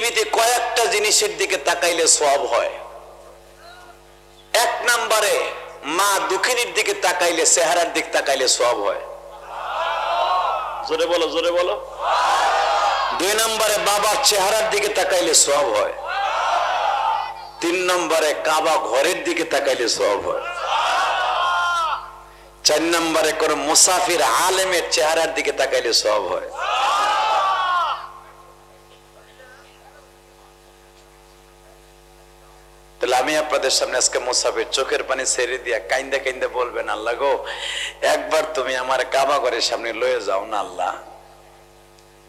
পৃথিবীতে কয়েকটা জিনিসের দিকে তাকাইলে সব হয়। এক নম্বরে মা দুঃখিনীর দিকে তাকাইলে, চেহারার দিক তাকাইলে সব হয়। জোরে বলো জোরে বলো। দুই নম্বরে বাবার চেহারার দিকে তাকাইলে সব হয়। তিন নম্বরে কাবা ঘরের দিকে তাকাইলে সব হয়। চার নম্বরে কোন মুসাফির আলেমের চেহারার দিকে তাকাইলে সব হয়। আপনাদের সামনে আজকে মুসাফির চোখের পানি ছেড়ে দিয়া কাইন্দে কাইন্দে বলবেন, আল্লাহ গো, একবার তুমি আমার কাবা ঘরের সামনে লয়ে যাও না আল্লাহ।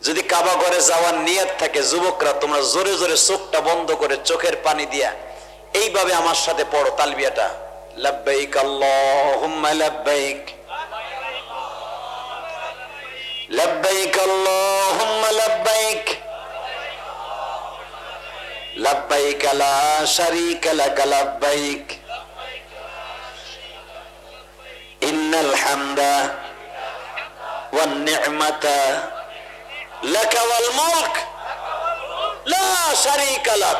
যদি কাবা ঘরে যাওয়ার নিয়ত থাকে যুবকরা, তোমরা জোরে জোরে চোখটা বন্ধ করে চোখের পানি দিয়া এইভাবে আমার সাথে পড়ো তালবিয়াটা। লাব্বাইক আল্লাহুম্মা লাব্বাইক। লাব্বাইক আল্লাহুম্মা লাব্বাইক। লাব্বাইক লা শারীকা লাক লাব্বাইক ইন্নাল হামদা ওয়ান নি'মাতা লাক মুলক লা শারীকা লাক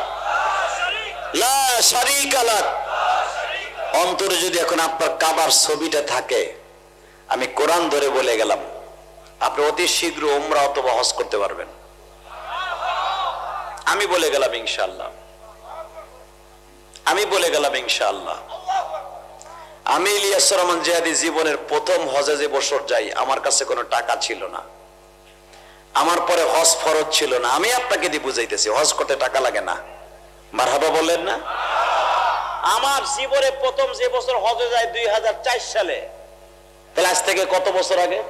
লা শারীকা লাক অন্তরে যদি এখন আপনার কাবার ছবিটা থাকে, আমি কোরআন ধরে বলে গেলাম, আপনি অতি শীঘ্র ওমরা অথবা হজ করতে পারবেন। আমি বলে গেলাম ইনশাল্লাহ আমি বলে গেলাম ইনশাল্লাহ আমি ইলিয়াস রহমান জিয়াদি জীবনের প্রথম হজে যে বছর যাই আমার কাছে কোনো টাকা ছিল না। আমার পরে হজ ফরজ ছিল না। আমি আপনাকে দিয়ে বুঝাইতেছি হজ করতে টাকা লাগে না। মারহাবা বললেন না? আমার জীবনে প্রথম যে বছর হজে যায় দুই হাজার চার সালে। তাহলে আজ থেকে কত বছর আগে?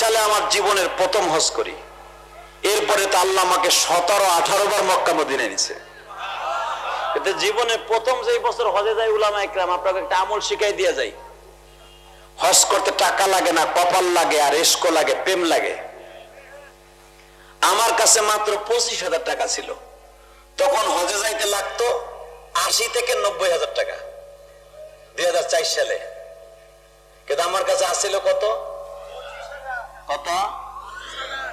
সালে আমার জীবনের প্রথম হজ করি। এরপরে তো আল্লাহ আমাকে সতেরো, আঠারো বার মক্কা মদিনে নিছে। কিন্তু জীবনে প্রথম যে বছর হজে যায় উলামা একরাম, আপনাকে একটা আমল শিখাই দিয়ে যায় হজ করতে টাকা লাগে না, কপাল লাগে, আর এসকো লাগে, প্রেম লাগে। আমার কাছে মাত্র পঁচিশ হাজার টাকা ছিল। তখন হজে যাইতে লাগতো আশি থেকে নব্বই হাজার টাকা, দুই হাজার চার সালে। কিন্তু আমার কাছে আসছিল কত? কত?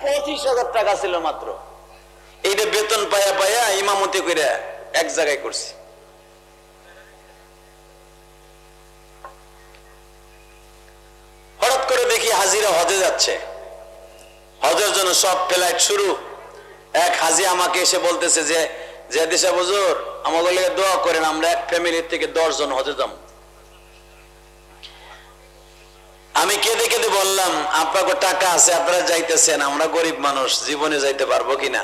পঁচিশ হাজার টাকা ছিল মাত্র। এইটা বেতন পায়া পায়া ইমামতি করে এক জায়গায় করছি। হঠাৎ করে দেখি হাজিরা হজে যাচ্ছে। হজের জন্য সব ফ্লাইট শুরু। এক হাজি আমাকে এসে বলতেছে যে যে দিশা বুজুর লেগে দোয়া করেন, আমরা এক ফ্যামিলির থেকে দশ জন হজে যাব। আমি কেঁদে কেঁদে বললাম আপনাকে টাকা আছে, আপনারা যাইতেছেন, আমরা গরিব মানুষ, জীবনে যাইতে পারব কিনা?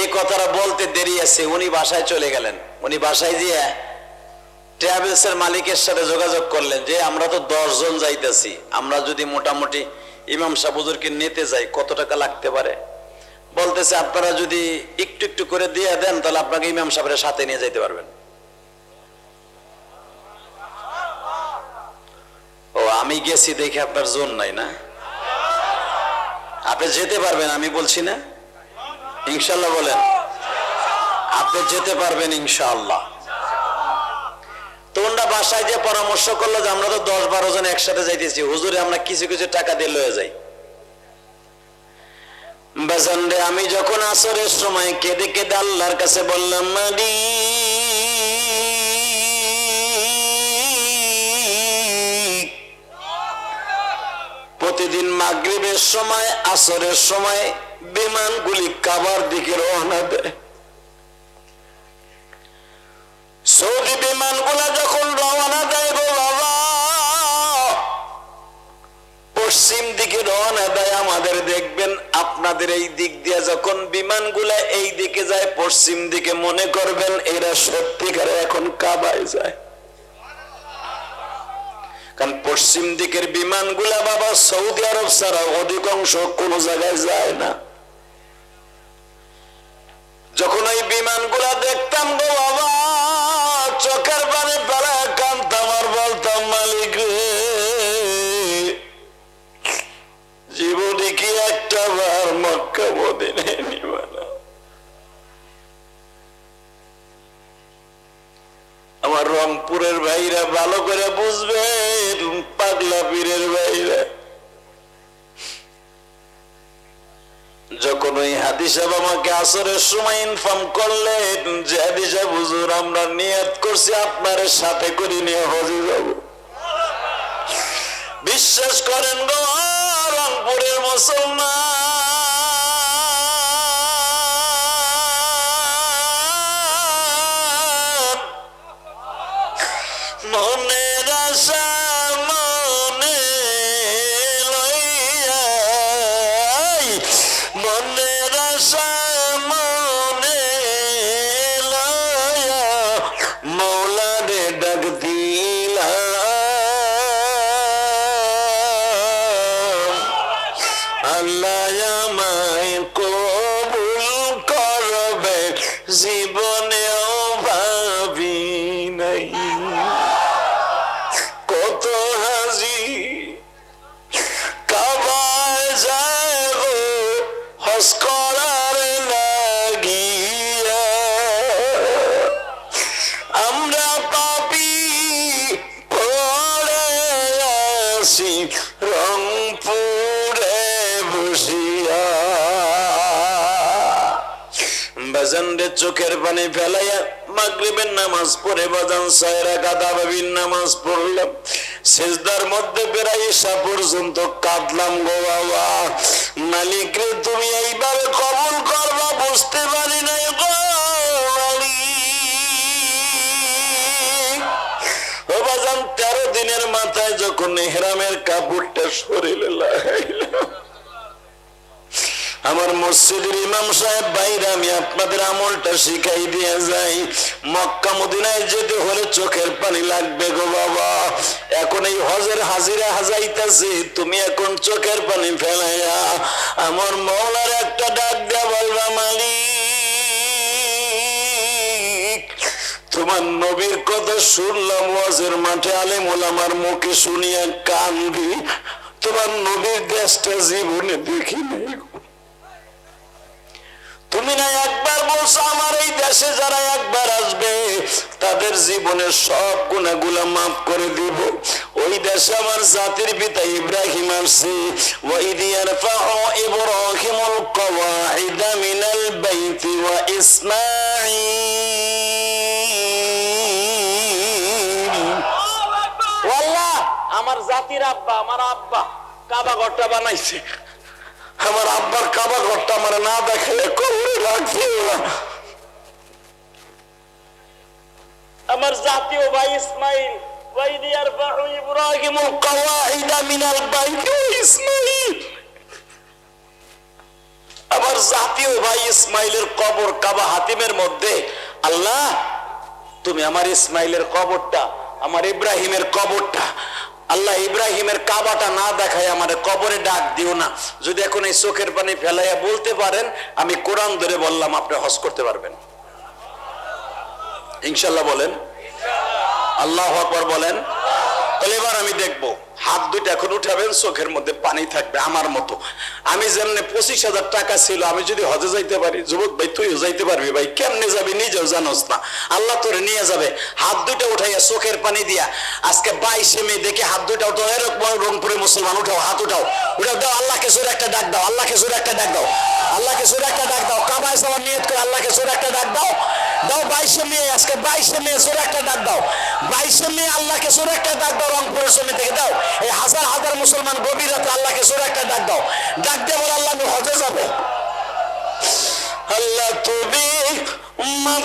এই কথাটা বলতে দেরি আছে, উনি বাসায় চলে গেলেন। উনি বাসায় দিয়ে ট্রাভেলস এর মালিকের সাথে যোগাযোগ করলেন যে, আমরা তো জন যাইতেছি, আমরা যদি মোটামুটি ইমাম সাবুজুরকে নিতে যাই, কত টাকা লাগতে পারে? বলতেছে, আপনারা যদি একটু একটু করে দিয়ে দেন, তাহলে আপনাকে ইমাম সাহেবের সাথে নিয়ে যাইতে পারবেন। ও, আমি গেছি দেখে আপনার জোর নাই না? আপনি যেতে পারবেন, আমি বলছি না? ইনশাল্লাহ বলেন। আপনি যেতে পারবেন ইনশাআল্লাহ তোমরা বাসায় যে পরামর্শ করল যে আমরা তো দশ বারো জন একসাথে যাইতেছি, হুজুরে আমরা কিছু কিছু টাকা দিয়ে লয়ে যাই। বাজানরে আমি যখন আসরের সময় কেঁদে কেঁদে আল্লাহর কাছে বললাম মারি প্রতিদিন মাগরিবের সময়, আসরের সময় বিমানগুলি কাবার দিকে রওনা দেয়। সৌদি বিমানগুলা যখন রওনা দেয় গো বাবা, পশ্চিম দিকে রওনা দেয়, আমাদের দেখবেন আপনাদের এই দিক দিয়ে যখন বিমানগুলা এই দিকে যায়, পশ্চিম দিকে মনে করবেন এরা সত্যিকারে এখন কাবায় যায়। কারণ পশ্চিম দিকের বিমানগুলা বাবা সৌদি আরব ছাড়া অধিকাংশ কোন জায়গায় যায় না। যখন ওই বিমানগুলা দেখতাম গো বাবা, চোখের পানি পেলা কান্তাম আর বলতাম, মালিক জীবনে কি একটা বার মক্কা মদিনে নিবা না আমার রংপুরের ভাইরা ভালো করে বুঝবে পাগলা পীরের ভাইরা তখন ওই হাদি সাহেব আমাকে আসরের সময় ইনফর্ম করলেন যে হাদি সাহেব, হুজুর, আমরা নিয়ত করছি, আপনার সাথে করে নিয়ে হজে যাব বিশ্বাস করেন গো, রংপুরের মুসলমান। মৌলারে চোখের পানি ফেলাইয়া মাগরিবের নামাজ পড়ে বাজান সায়রা গাদা বাবির নামাজ পড়লাম। সেজদার মধ্যে বেড়াই এসা পর্যন্ত কাঁদলাম গো বাবা। মালিক রে, তুমি এইভাবে কবল করবা বুঝতে পারি নাই গো বাজান, তেরো দিনের মাথায় যখন হেরামের কাপড়টা শরীরে লাগাইলাম। আমার মসজিদের ইমাম সাহেব বাইরে আমি আপনাদের আমলটা শিখাই দিয়ে যাই। মক্কা মদিনায় যেতে হলে চোখের পানি লাগবে গো বাবা। এখন এই হজের হাজিরা হাজাইতেছে, তুমি এখন চোখের পানি ফেলাইয়া আমার মৌলার একটা ডাক দেয়া বলবা, মালিক, তোমার নবীর কথা শুনলাম, ওয়াজের মাঠে আলেম আমার মুখে শুনিয়া কান্দি। তোমার নবীর দেশটা জীবনে দেখি নাই গো। তুমি না একবার বলছো, আমার এই দেশে যারা একবার আসবে, তাদের জীবনের সব গুণাগুলা মাফ করে দিব। ওই দেশে আমার জাতির পিতা ইব্রাহিম আসছে। ওয়াইদ ইয়ারফাউ ইব্রাহিমুল কওয়াইদা মিনাল বাইতি ওয়া ইসমাঈল। ওয়াল্লাহ আমার জাতির আব্বা, আমার আব্বা কাবা ঘরটা বানাইছে। আমার আব্বার কাবা ঘরটা আমার না দেখালে কবরে না। আমার জাতীয় ভাই ইসমাইল। আমার জাতীয় ভাই ইসমাইলের কবর কাবা হাতিমের মধ্যে। আল্লাহ তুমি আমার ইসমাইলের কবরটা আমার ইব্রাহিমের কবরটা আল্লাহ ইব্রাহিমের কাবাটা না দেখায় আমার কবরে ডাক দিও না। যদি এখন এই চোখের পানি ফেলাইয়া বলতে পারেন, আমি কোরআন ধরে বললাম, আপনি হজ করতে পারবেন। ইনশাল্লাহ বলেন। আল্লাহ আকবর বলেন। তাহলে এবার আমি দেখব। হাত দুইটা এখন উঠাবেন, চোখের মধ্যে পানি থাকবে আমার মতো। আমি যেমনি পঁচিশ হাজার টাকা ছিল, আমি যদি হজে যাইতে পারি, যুবক ভাই, তুইও যাইতে পারবি ভাই, কেমনে যাবি নিজেও জানোস না। আল্লাহ তোরে নিয়ে যাবে। হাত দুইটা উঠাইয়া চোখের পানি দিয়া, আজকে বাইশে মে দেখে হাত দুইটা উঠাও এরকম রংপুরে মুসলমান, উঠাও, হাত উঠাও উঠাও, দাও, আল্লাহকে জোরে একটা ডাক দাও, আল্লাহকে জোরে একটা ডাক দাও, আল্লাহকে জোরে একটা ডাক দাও, কাবায় যাওয়ার নিয়ত করে আল্লাহকে জোরে একটা ডাক দাও দাও, বাইশে মে, আজকে বাইশে মে জোরে একটা ডাক দাও, বাইশে মে আল্লাহকে জোরে একটা ডাক দাও, রংপুরের জমি থেকে দাও এই হাজার হাজার মুসলমান গভীর রাতে আল্লাহকে জোরে একটা ডাক দাও। ডাক দিয়ে বলে, আল্লাহ আমি হজে যাব। আল্লাহ তুমি মাফ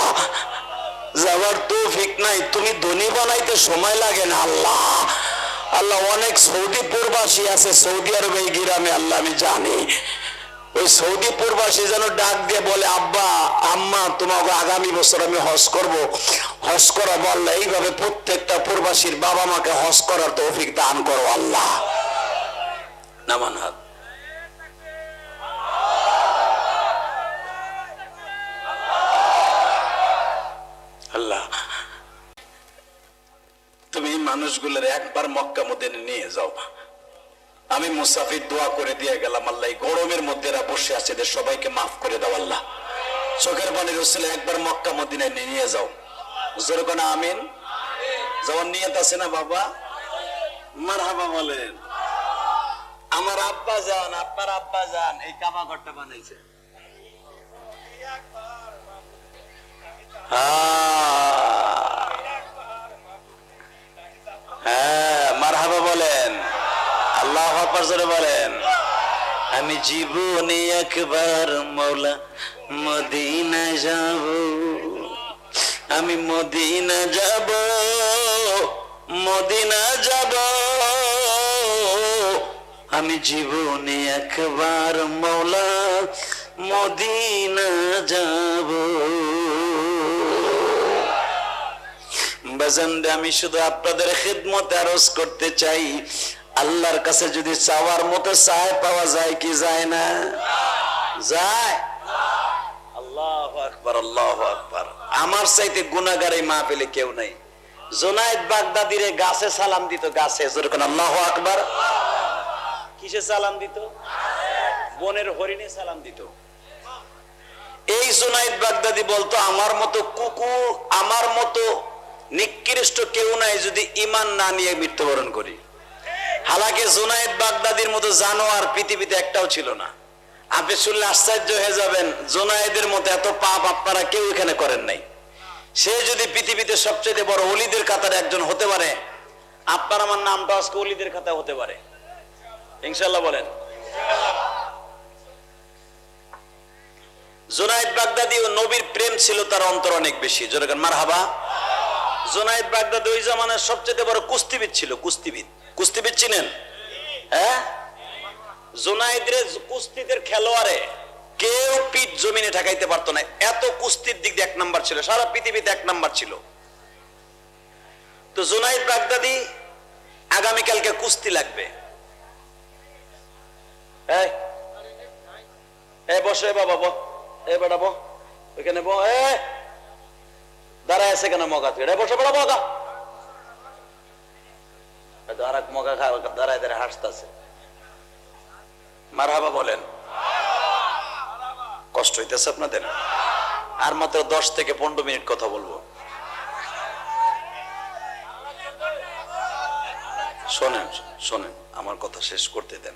যাওয়ার তৌফিক নাই। তুমি ধনী বানাইতে সময় লাগে না, আল্লাহ। আল্লাহ, অনেক সৌদি প্রবাসী আছে, সৌদি আরবে গ্রামে, আল্লাহ, আমি জানি। ওই সৌদি প্রবাসী যেন ডাক দিয়ে বলে, আব্বা, আম্মা, তোমাকে আগামী বছর আমি হজ করব। হজ করাবো আল্লাহ এইভাবে প্রত্যেকটা প্রবাসীর বাবা মাকে হজ করার তৌফিক দান করো, আল্লাহ। মানুষগুলোর একবার মক্কা মদিনে নিয়ে যাও আমি মুসাফির দোয়া করে দিয়ে গেলাম, আল্লাহ গরমের মধ্যে এরা বসে আছে, এদের সবাইকে মাফ করে দাও আল্লাহ। চোখের পানির রসলে একবার মক্কা মদিনায় নিয়ে যাও। জোরে আমিন? যেমন আছে না বাবা? বলেন। আমার আব্বা যান আপনার আব্বা যান, এই কাবা ঘরটা বানাইছে। মারহাবা বলেন। আল্লাহ জোরে বলেন। আমি জীবনে একবার মৌলা মদিনা যাব। আমি মদিনা যাব মদিনা যাব। আমি জীবনে একবার মৌলা মদিনা যাব। বাজানরে, আমি শুধু আপনাদের খেদমতে আরজ করতে চাই। আল্লাহর কাছে যদি চাওয়ার মতো চায়, পাওয়া যায় কি যায় না? যায়। এই কিসে সালাম দিত? বনের হরিণে সালাম দিত। এই বাগদাদি বলতো, আমার মতো কুকুর, আমার মতো নিকৃষ্ট কেউ নাই যদি ইমান না নিয়ে মৃত্যুবরণ করি। হালাকে জোনায়েদ বাগদাদির মতো জানোয়ার পৃথিবীতে একটাও ছিল না। আপনি শুনলে আশ্চর্য হয়ে যাবেন জোনায়েদের মতো এত পাপ আপনারা কেউ এখানে করেন নাই। সে যদি পৃথিবীতে সবচেয়ে বড় অলিদের কাতারে একজন হতে পারে, আপনার আমার নামটা আজকে অলিদের খাতায় হতে পারে। ইনশাল্লাহ বলেন। জোনায়েদ বাগদাদি ও নবীর প্রেম ছিল তার অন্তর অনেক বেশি। যেরকম মার হাবা জোনায়েদ বাগদাদি ওই জামানার সবচেয়ে বড় কুস্তিবিদ ছিল কুস্তিবিদ কুস্তিবিদ চিনেন? হ্যাঁ? জোনায়েদের কুস্তিদের খেলোয়াড়ে কেউ পিঠ জমিনে ঠেকাইতে পারতো না। এত কুস্তির দিক দিয়ে এক নাম্বার ছিল, সারা পৃথিবীতে এক নাম্বার ছিল। তো জোনায়েদ বাগদাদি আগামীকালকে কুস্তি লাগবে। এ বসো বাবা এ বেটা বো ওইখানে বো এ দাঁড়ায় আছে কেন মগা তুই? বসে বড় মগা। আর এক মগা দাঁড়ায় দাঁড়ায় হাসতেছে। মারহাবা বলেন। কষ্ট হইতেছে আপনাদের? আর মাত্র দশ থেকে পনেরো মিনিট কথা বলব। শোনেন শোনেন, আমার কথা শেষ করতে দেন।